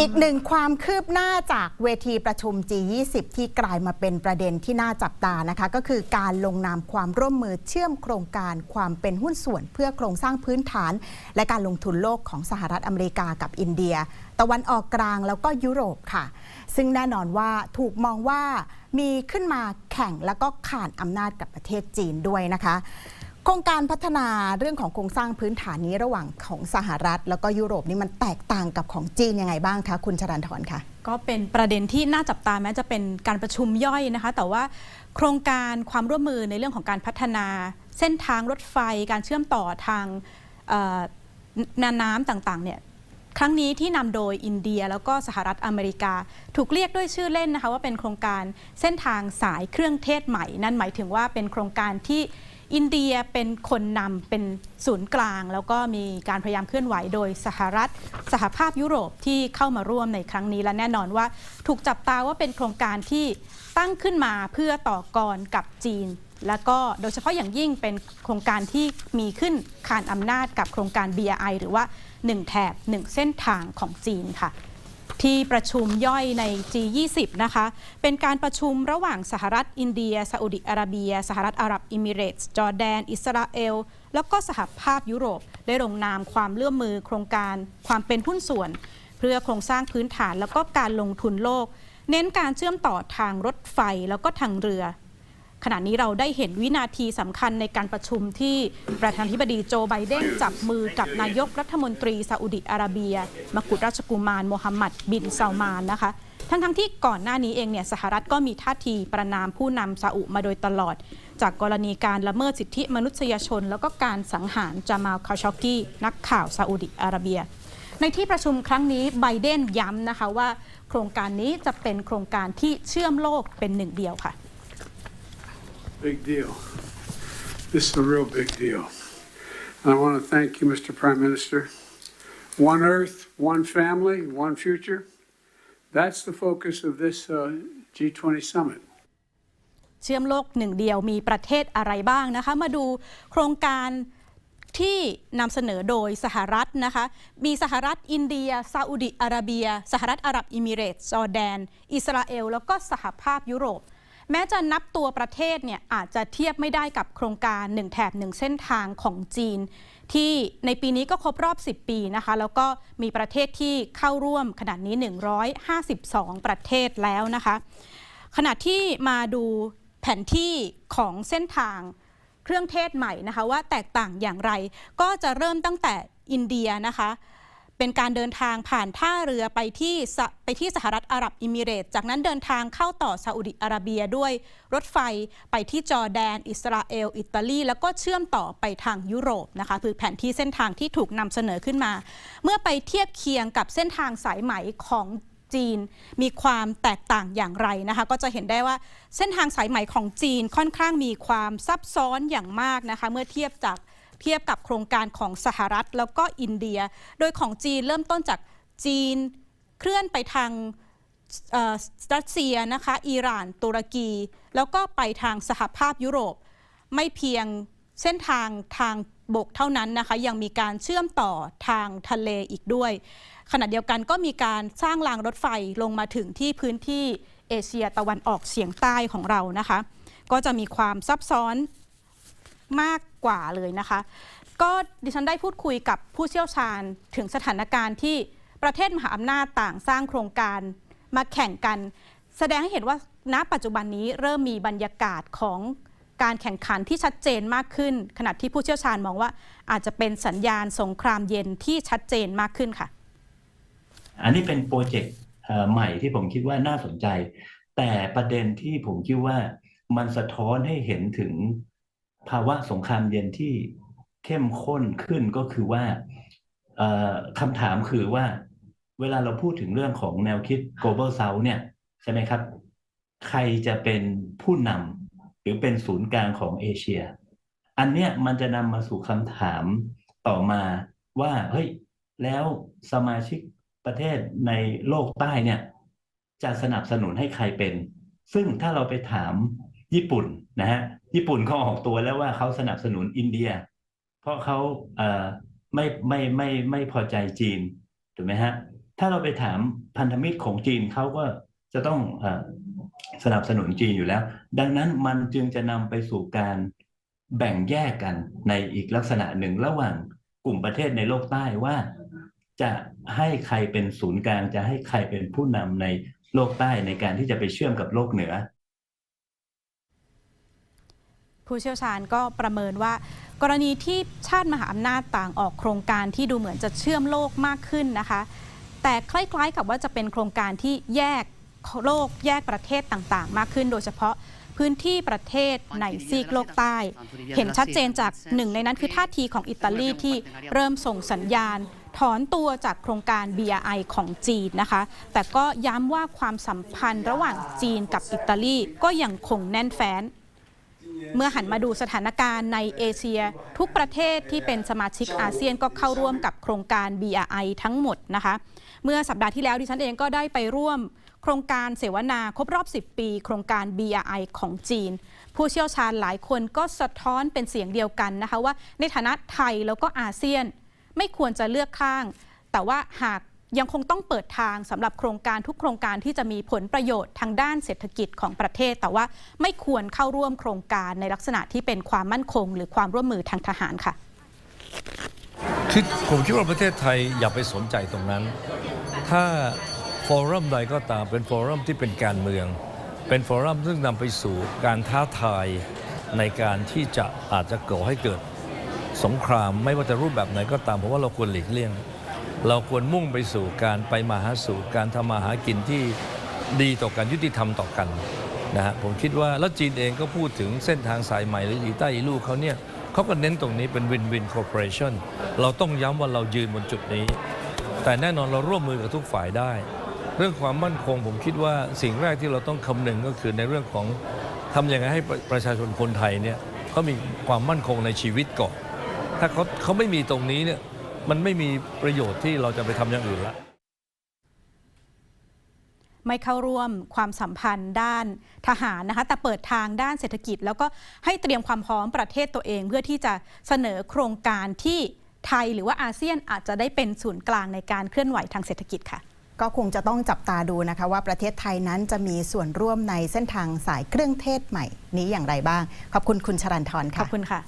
อีกหนึ่งความคืบหน้าจากเวทีประชุม G20 ที่กลายมาเป็นประเด็นที่น่าจับตานะคะ ก็คือการลงนามความร่วมมือเชื่อมโครงการความเป็นหุ้นส่วนเพื่อโครงสร้างพื้นฐาน และการลงทุนโลกของสหรัฐอเมริกากับอินเดีย ตะวันออกกลางแล้วก็ยุโรปค่ะ ซึ่งแน่นอนว่าถูกมองว่ามีขึ้นมาแข่งแล้วก็ขานอำนาจกับประเทศจีนด้วยนะคะ โครงการพัฒนาเรื่องของโครงสร้างพื้นฐานนี้ระหว่างของสหรัฐ แล้วก็ยุโรปนี่มันแตกต่างกับของจีนยังไงบ้างคะคุณชรันทรคะก็เป็นประเด็นที่น่าจับตาแม้จะเป็นการประชุมย่อยนะคะ แต่ว่าโครงการความร่วมมือในเรื่องของการพัฒนา เส้นทางรถไฟ การเชื่อมต่อทางนาน้ำต่างๆเนี่ยครั้งนี้ที่นำโดยอินเดียแล้วก็สหรัฐอเมริกา ถูกเรียกด้วยชื่อเล่นนะคะว่าเป็นโครงการเส้นทางสายเครื่องเทศใหม่ นั่นหมายถึงว่าเป็นโครงการที่ อินเดียเป็นคนนำเป็นศูนย์กลาง แล้วก็มีการพยายามเคลื่อนไหวโดยสหรัฐ สหภาพยุโรปที่เข้ามาร่วมในครั้งนี้และแน่นอนว่า ถูกจับตาว่าเป็นโครงการที่ตั้งขึ้นมาเพื่อต่อกรกับจีน แล้วก็โดยเฉพาะอย่างยิ่งเป็นโครงการที่มีขึ้นขานอำนาจกับโครงการ BRI หรือว่า 1 แถบ 1 เส้นทางของจีนค่ะ ที่ประชุมย่อยใน G20 นะคะ เป็นการประชุมระหว่างสหรัฐอินเดียซาอุดิอาระเบีย สหรัฐอาหรับอิมิเรตส์ จอร์แดน อิสราเอล แล้วก็สหภาพยุโรป ได้ลงนามความเลื่อมมือโครงการความเป็นหุ้นส่วน เพื่อโครงสร้างพื้นฐานแล้วก็การลงทุนโลก เน้นการเชื่อมต่อทางรถไฟแล้วก็ทางเรือ ขณะนี้เราได้เห็นวินาทีสำคัญในการประชุมที่ประธานาธิบดีโจไบเดนจับมือกับนายกรัฐมนตรีซาอุดิอาระเบียมกุฎราชกุมารโมฮัมหมัดบินซาลมานนะคะทั้งทั้งๆที่ก่อนหน้านี้เองเนี่ยสหรัฐก็มีท่าทีประนามผู้นำซาอุมาโดยตลอด จากกรณีการละเมิดสิทธิมนุษยชน แล้วก็การสังหารจามาลคาชอกกีนักข่าวซาอุดิอาระเบีย ในที่ประชุมครั้งนี้ไบเดนย้ำนะคะว่า โครงการนี้จะเป็นโครงการที่เชื่อมโลกเป็นหนึ่งเดียวค่ะ Big deal. This is a real big deal. And I want to thank you, Mr. Prime Minister. One Earth, one family, one future. That's the focus of this uh, G20 summit. เชื่อมโลกหนึ่งเดียวมีประเทศอะไรบ้างนะคะ มาดูโครงการที่นำเสนอโดยสหรัฐนะคะ มีสหรัฐอินเดียซาอุดิอาระเบีย สหรัฐอาหรับอิมิเรตส์จอร์แดน อิสราเอล แล้วก็สหภาพยุโรป แม้จะนับตัวประเทศเนี่ยอาจจะเทียบไม่ได้กับโครงการ 1 แถบ 1 เส้นทางของจีน ที่ในปีนี้ก็ครบรอบ 10 ปีนะคะ แล้วก็มีประเทศที่เข้าร่วมขนาดนี้ 152 ประเทศแล้วนะคะ ขณะที่มาดูแผนที่ของเส้นทางเครื่องเทศใหม่นะคะว่าแตกต่างอย่างไร ก็จะเริ่มตั้งแต่อินเดียนะคะ เป็นการเดินทางผ่านท่าเรือไปที่ไปที่สหรัฐอาหรับอิมิเรต จากนั้นเดินทางเข้าต่อซาอุดิอาระเบียด้วยรถไฟไปที่จอร์แดน อิสราเอล อิตาลี แล้วก็เชื่อมต่อไปทางยุโรปนะคะคือแผนที่เส้นทางที่ถูกนำเสนอขึ้นมา เมื่อไปเทียบเคียงกับเส้นทางสายไหมของจีนมีความแตกต่างอย่างไรนะคะ ก็จะเห็นได้ว่าเส้นทางสายไหมของจีนค่อนข้างมีความซับซ้อนอย่างมากนะคะ เมื่อเทียบจาก เทียบกับโครงการของสหรัฐแล้วก็อินเดีย โดยของจีนเริ่มต้นจากจีนเคลื่อนไปทางรัสเซียนะคะอิหร่าน ตุรกี แล้วก็ไปทางสหภาพยุโรป ไม่เพียงเส้นทางทางบกเท่านั้นนะคะ ยังมีการเชื่อมต่อทางทะเลอีกด้วย ขณะเดียวกันก็มีการสร้างรางรถไฟลงมาถึงที่พื้นที่เอเชียตะวันออกเฉียงใต้ของเรานะคะ ก็จะมีความซับซ้อนมาก กว่าเลยนะคะ ก็ดิฉันได้พูดคุยกับผู้เชี่ยวชาญถึงสถานการณ์ที่ประเทศมหาอำนาจต่างสร้างโครงการมาแข่งกัน แสดงให้เห็นว่าณปัจจุบันนี้เริ่มมีบรรยากาศของการแข่งขันที่ชัดเจนมากขึ้น ขณะที่ผู้เชี่ยวชาญมองว่าอาจจะเป็นสัญญาณสงครามเย็นที่ชัดเจนมากขึ้นค่ะ อันนี้เป็นโปรเจกต์ใหม่ที่ผมคิดว่าน่าสนใจ แต่ประเด็นที่ผมคิดว่ามันสะท้อนให้เห็นถึง ภาวะสงครามเย็นที่เข้มข้นขึ้นก็คือว่าคำถามคือว่า เวลาเราพูดถึงเรื่องของแนวคิด global south เนี่ยใช่ไหมครับ ใครจะเป็นผู้นำหรือเป็นศูนย์กลางของเอเชีย อันเนี้ยมันจะนำมาสู่คำถามต่อมาว่าเฮ้ยแล้วสมาชิกประเทศในโลกใต้เนี่ย จะสนับสนุนให้ใครเป็น ซึ่งถ้าเราไปถาม ญี่ปุ่นนะฮะญี่ปุ่นเขาออกตัวแล้วว่าเขาสนับสนุนอินเดีย เพราะเขาเอ่อไม่ไม่ไม่ไม่พอใจจีนถูกไหมฮะถ้าเราไปถามพันธมิตรของจีนเขาก็จะต้องอสนับสนุนจีนอยู่แล้ว ดังนั้นมันจึงจะนำไปสู่การแบ่งแยกกันในอีกลักษณะหนึ่งระหว่างกลุ่มประเทศในโลกใต้ว่าจะให้ใครเป็นศูนย์กลางจะให้ใครเป็นผู้นำในโลกใต้ในการที่จะไปเชื่อมกับโลกเหนือ ผู้เชี่ยวชาญก็ประเมินว่า กรณีที่ชาติมหาอำนาจต่างออกโครงการที่ดูเหมือนจะเชื่อมโลกมากขึ้นนะคะ แต่คล้ายๆกับว่าจะเป็นโครงการที่แยกโลกแยกประเทศต่างๆ มากขึ้น โดยเฉพาะพื้นที่ประเทศในซีกโลกใต้ เห็นชัดเจนจากหนึ่งในนั้นคือท่าทีของอิตาลีที่เริ่มส่งสัญญาณ ถอนตัวจากโครงการ BRI ของจีนนะคะ แต่ก็ย้ำว่าความสัมพันธ์ระหว่างจีนกับอิตาลีก็ยังคงแน่นแฟ้น เมื่อหันมาดูสถานการณ์ในเอเชีย ทุกประเทศที่เป็นสมาชิกอาเซียนก็เข้าร่วมกับโครงการ BRI ทั้งหมดนะคะ เมื่อสัปดาห์ที่แล้วดิฉันเองก็ได้ไปร่วมโครงการเสวนาครบรอบ 10 ปี โครงการ BRI ของจีน ผู้เชี่ยวชาญหลายคนก็สะท้อนเป็นเสียงเดียวกันนะคะว่าในฐานะไทยแล้วก็อาเซียน ไม่ควรจะเลือกข้าง แต่ว่าหาก ยังคงต้องเปิดทางสำหรับโครงการทุกโครงการที่จะมีผลประโยชน์ทางด้านเศรษฐกิจของประเทศ แต่ว่าไม่ควรเข้าร่วมโครงการในลักษณะที่เป็นความมั่นคง หรือความร่วมมือทางทหารค่ะคือผมคิดว่าประเทศไทยอย่าไปสนใจตรงนั้น ถ้าฟอรัมใดก็ตามเป็นฟอรัมที่เป็นการเมือง เป็นฟอรัมซึ่งนำไปสู่การท้าทายในการที่จะอาจจะก่อให้เกิดสงคราม ไม่ว่าจะรูปแบบไหนก็ตามผมว่าเราควรหลีกเลี่ยง เราควรมุ่งไปสู่การไปมาหาสู่การทำมาหากินที่ดีต่อกันยุติธรรมต่อกันนะฮะผมคิดว่าแล้วจีนเองก็พูดถึงเส้นทางสายใหม่หรืออีใต้อีลูกเขาเนี่ยเขาก็เน้นตรงนี้เป็นวินวินคอร์ปอเรชั่นเราต้องย้ำว่าเรายืนบนจุดนี้ แต่แน่นอนเราร่วมมือกับทุกฝ่ายได้ เรื่องความมั่นคงผมคิดว่าสิ่งแรกที่เราต้องคำนึงก็คือในเรื่องของทำยังไงให้ประประชาชนคนไทยเนี่ยเขามีความมั่นคงในชีวิตก่อนถ้าเขาเขาไม่มีตรงนี้เนี่ย มันไม่มีประโยชน์ที่เราจะไปทำอย่างอื่นละไม่เข้าร่วมความสัมพันธ์ด้านทหารนะคะ แต่เปิดทางด้านเศรษฐกิจ แล้วก็ให้เตรียมความพร้อมประเทศตัวเอง เพื่อที่จะเสนอโครงการที่ไทยหรือว่าอาเซียนอาจจะได้เป็นศูนย์กลางในการเคลื่อนไหวทางเศรษฐกิจค่ะก็คงจะต้องจับตาดูนะคะ ว่าประเทศไทยนั้นจะมีส่วนร่วมในเส้นทางสายเครื่องเทศใหม่นี้อย่างไรบ้าง ขอบคุณคุณชรันทรขค่ะอบคุณค่ะ